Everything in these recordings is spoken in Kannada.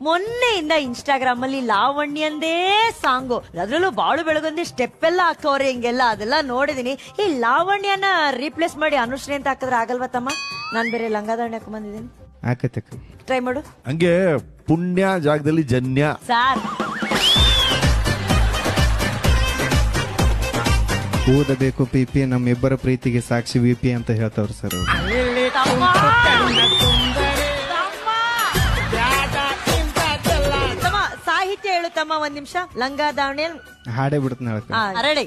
ಮೊನ್ನೆಯಿಂದ ಇನ್ಸ್ಟಾಗ್ರಾಮ್ ಅಲ್ಲಿ ಲಾವಣ್ಯಂದೇ ಸಾಂಗು ಅದ್ರಲ್ಲೂ ಬಾಳು ಬೆಳಗೊಂದಿ ಸ್ಟೆಪ್ ಎಲ್ಲ ಹಾಕೋರೆ ಹಿಂಗೆಲ್ಲ ಅದೆಲ್ಲ ನೋಡಿದೀನಿ. ಈ ಲಾವಣ್ಯನ ರೀಪ್ಲೇಸ್ ಮಾಡಿ ಅನುಶ್ರೀ ಅಂತ ಹಾಕಿದ್ರೆ ಆಗಲ್ವಾ ತಮ್ಮ? ನಾನ್ ಬೇರೆ ಲಂಗಾದಾವಣಿ ಬಂದಿದ್ದೀನಿ. ಆಕತಕ್ಕ ಟ್ರೈ ಮಾಡು. ಹಂಗೆ ಪುಣ್ಯ ಜಾಗದಲ್ಲಿ ಜನ್ಯ. ಸಾರ್. ಓದಬೇಕು ಪಿ ಪಿ ನಮ್ಮಿಬ್ಬರ ಪ್ರೀತಿಗೆ ಸಾಕ್ಷಿ ವಿ ಪಿ ಅಂತ ಹೇಳ್ತಾವ್ರ ಸರ್! ತಮ್ಮ. ಒಂದ್ ನಿಮಿಷ. ಲಂಗಾದಾವಣಿ ಹಾಡೇ ಬಿಡ್ತಾನೆ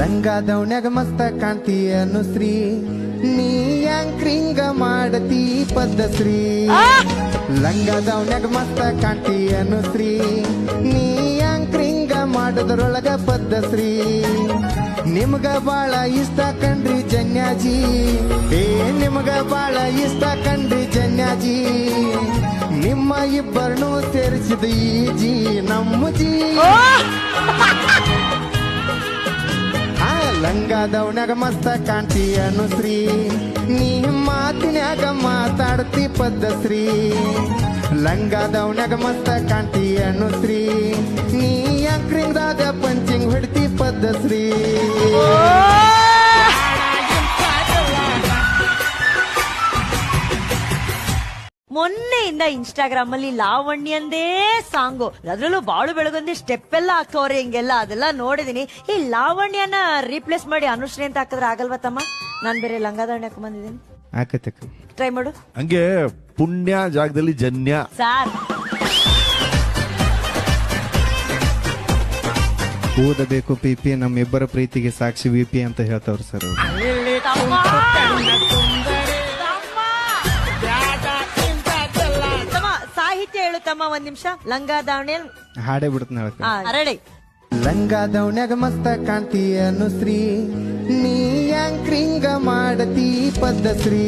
ಲಂಗ ದೌಣ್ಯಾಗ ಮಸ್ತ ಕಾಂತಿ ಅನುಶ್ರೀ. ನೀ ಯಾಂಕ್ರಿಂಗ ಮಾಡತಿ ಪದ್ಧಶ್ರೀ? ಲಂಗ ದೌಣ್ಯಾಗ ಮಸ್ತ ಕಾಂತಿ ಅನುಶ್ರೀ. ನೀ ಯಾಂಕ್ರಿಂಗ ಮಾಡೋದ್ರೊಳಗ ಪದ್ಧಶ್ರೀ? ನಿಮ್ಗ ಬಾಳ ಇಷ್ಟ ಕಂಡ್ರಿ ಜನ್ಯಾಜಿ. ಏ ನಿಮ್ಗ ಬಾಳ ಇಷ್ಟ ನಿಮ್ಮ ಇಬ್ಬರನ್ನು ಸೇರಿಸಿದ ಈ ಜೀ ನಮ್ಮ ಜೀ. ಆ ಲಂಗಾದವನಾಗ ಮಸ್ತ ಕಾಣ್ತಿ ಅನುಶ್ರೀ ನೀ ಮಾತಿನ್ಯಾಗ ಮಾತಾಡ್ತಿ ಪದ್ಧಶ್ರೀ ಲಂಗಾದವನಾಗ ಮಸ್ತ ಕಾಣ್ತಿ ಅನುಶ್ರೀ ನೀ ಅಂಕ್ರಿಂಗ್ದಾಗ ಪಂಚಿಂಗ್ ಹೊಡ್ತಿ ಪದ್ಧಶ್ರೀ ಮೊನ್ನೆಯಿಂದ ಇನ್ಸ್ಟಾಗ್ರಾಮ್ ಅಲ್ಲಿ ಲಾವಣ್ಯಂದೇ ಸಾಂಗು. ಅದ್ರಲ್ಲೂ ಬಾಳು ಬೆಳಗೊಂದಿ ಸ್ಟೆಪ್ ಎಲ್ಲ ಹಾಕೋರಿ ಹಿಂಗೆಲ್ಲ ಅದೆಲ್ಲ ನೋಡಿದೀನಿ. ಈ ಲಾವಣ್ಯನ ರೀಪ್ಲೇಸ್ ಮಾಡಿ ಅನುಶ್ರೀ ಅಂತ ಹಾಕಿದ್ರೆ ಆಗಲ್ವಾ ತಮ್ಮ? ನಾನ್ ಬೇರೆ ಲಂಗಾದಾವಣಿ ಹಾಕೊಂಡ್ ಬಂದಿದ್ದೀನಿ. ಟ್ರೈ ಮಾಡು. ಹಂಗೆ ಪುಣ್ಯ ಜಾಗದಲ್ಲಿ ಜನ್ಯ. ಸಾರ್. ಓದಬೇಕು ಪಿ ಪಿ ನಮ್ಮಿಬ್ಬರ ಪ್ರೀತಿಗೆ ಸಾಕ್ಷಿ ವಿ ಪಿ ಅಂತ ಹೇಳ್ತಾವ್ರು ಸರ್ ತಮ್ಮ ಒಂದ್ ನಿಮಿಷ. ಲಂಗಾದಾವಣಿ ಹಾಡೇ ಬಿಡ್ತಾನೆ ಹೇಳಕ್ಕ ಲಂಗಾ ದೌಣ್ಯಾಗ ಮಸ್ತ ಕಾಣ್ತೀಯ ಅನುಶ್ರೀ. ನೀ ಯಾಂಕ್ರಿಂಗ ಮಾಡತಿ ಪದ್ಧಶ್ರೀ?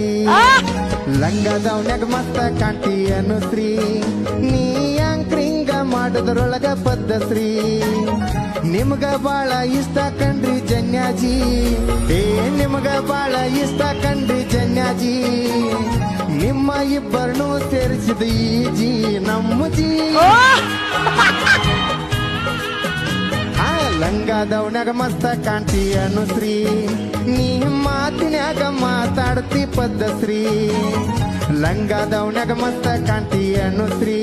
ಲಂಗಾದವನ್ಯಾಗ ಮಸ್ತ ಕಾಣ್ತೀಯ ಅನುಶ್ರೀ. ನೀ ಯಾಂಕ್ರಿಂಗ ಮಾಡೋದ್ರೊಳಗ ಪದ್ಧಶ್ರೀ? ನಿಮ್ಗ ಬಾಳ ಇಷ್ಟ ಕಂಡ್ರಿ ಜನ್ಯಾಜಿ. ಏ ನಿಮ್ಗ ಬಾಳ ಇಷ್ಟ ಕಂಡ್ರಿ ಜನ್ಯಾಜಿ. ನಿಮ್ಮ ಇಬ್ಬರನ್ನು ಸೇರಿಸಿದ ಈ ಜಿ ನಮ್ಮ ಜೀ. ಆ ಲಂಗಾದವನಾಗ ಮಸ್ತ ಕಾಣ್ತಿ ಅನುಶ್ರೀ ನೀ ಮಾತಿನ್ಯಾಗ ಮಾತಾಡ್ತಿ ಪದ್ಧಶ್ರೀ ಲಂಗಾದವನಾಗ ಮಸ್ತ ಕಾಣ್ತಿ ಅನುಶ್ರೀ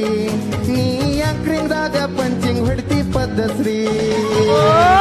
ನೀ